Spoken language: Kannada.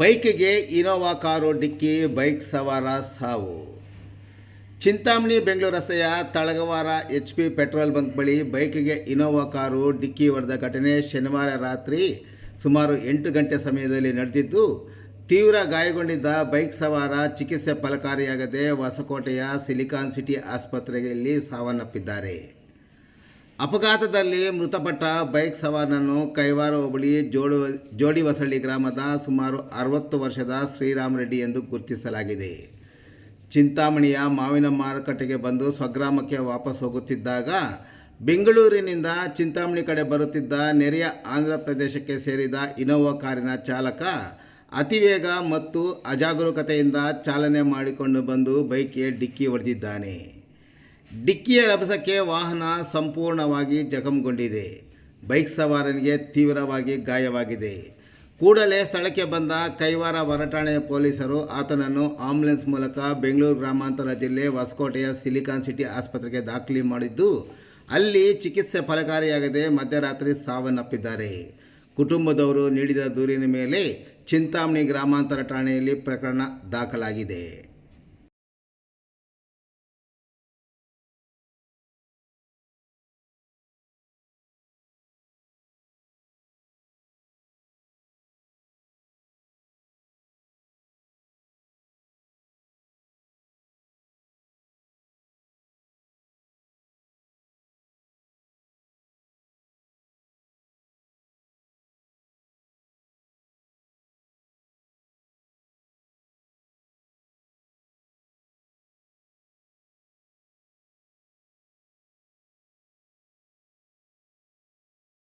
ಬೈಕ್ಗೆ ಇನೋವಾ ಕಾರು, ಡಿಕ್ಕಿ, ಬೈಕ್ ಸವಾರ, ಸಾವು. ಚಿಂತಾಮಣಿ, ಬೆಂಗಳೂರು ರಸ್ತೆಯ Talagavara H P petrol bunk ಬಳಿ ಬೈಕ್ಗೆ ಇನೋವಾ ಕಾರು, ಡಿಕ್ಕಿ ಹೊಡೆದ ಘಟನೆ ಶನಿವಾರ ರಾತ್ರಿ ಸುಮಾರು ಎಂಟು ಗಂಟೆ ಸಮಯದಲ್ಲಿ ನಡೆದಿದ್ದು ತೀವ್ರ ಗಾಯಗೊಂಡಿದ್ದ ಬೈಕ್ ಸವಾರ ಚಿಕಿತ್ಸೆ ಫಲಕಾರಿಯಾಗದೆ ಹೊಸಕೋಟೆಯ ಸಿಲಿಕಾನ್ ಸಿಟಿ ಆಸ್ಪತ್ರೆಯಲ್ಲಿ ಸಾವನ್ನಪ್ಪಿದ್ದಾರೆ. ಅಪಘಾತದಲ್ಲಿ ಮೃತಪಟ್ಟ ಬೈಕ್ ಸವಾರನನ್ನು ಕೈವಾರ ಹೋಬಳಿ ಜೋಡು ಜೋಡಿ ಹೊಸಳ್ಳಿ ಗ್ರಾಮದ ಸುಮಾರು ಅರವತ್ತು ವರ್ಷದ ಶ್ರೀರಾಮ್ ರೆಡ್ಡಿ ಎಂದು ಗುರುತಿಸಲಾಗಿದೆ. ಚಿಂತಾಮಣಿಯ ಮಾವಿನ ಮಾರುಕಟ್ಟೆಗೆ ಬಂದು ಸ್ವಗ್ರಾಮಕ್ಕೆ ವಾಪಸ್ ಹೋಗುತ್ತಿದ್ದಾಗ ಬೆಂಗಳೂರಿನಿಂದ ಚಿಂತಾಮಣಿ ಕಡೆ ಬರುತ್ತಿದ್ದ ನೆರೆಯ ಆಂಧ್ರ ಪ್ರದೇಶಕ್ಕೆ ಸೇರಿದ ಇನೋವಾ ಕಾರಿನ ಚಾಲಕ ಅತಿವೇಗ ಮತ್ತು ಅಜಾಗರೂಕತೆಯಿಂದ ಚಾಲನೆ ಮಾಡಿಕೊಂಡು ಬಂದು ಬೈಕ್ಗೆ ಡಿಕ್ಕಿ ಹೊಡೆದಿದ್ದಾನೆ. ಡಿಕ್ಕಿಯ ರಭಸಕ್ಕೆ ವಾಹನ ಸಂಪೂರ್ಣವಾಗಿ ಜಖಂಗೊಂಡಿದೆ. ಬೈಕ್ ಸವಾರನಿಗೆ ತೀವ್ರವಾಗಿ ಗಾಯವಾಗಿದೆ. ಕೂಡಲೇ ಸ್ಥಳಕ್ಕೆ ಬಂದ ಕೈವಾರ ಹೊರಠಾಣೆಯ ಪೊಲೀಸರು ಆತನನ್ನು ಆಂಬ್ಯುಲೆನ್ಸ್ ಮೂಲಕ ಬೆಂಗಳೂರು ಗ್ರಾಮಾಂತರ ಜಿಲ್ಲೆ ಹೊಸಕೋಟೆಯ ಸಿಲಿಕಾನ್ ಸಿಟಿ ಆಸ್ಪತ್ರೆಗೆ ದಾಖಲಿ ಮಾಡಿದ್ದು, ಅಲ್ಲಿ ಚಿಕಿತ್ಸೆ ಫಲಕಾರಿಯಾಗದೆ ಮಧ್ಯರಾತ್ರಿ ಸಾವನ್ನಪ್ಪಿದ್ದಾರೆ. ಕುಟುಂಬದವರು ನೀಡಿದ ದೂರಿನ ಮೇಲೆ ಚಿಂತಾಮಣಿ ಗ್ರಾಮಾಂತರ ಠಾಣೆಯಲ್ಲಿ ಪ್ರಕರಣ ದಾಖಲಾಗಿದೆ.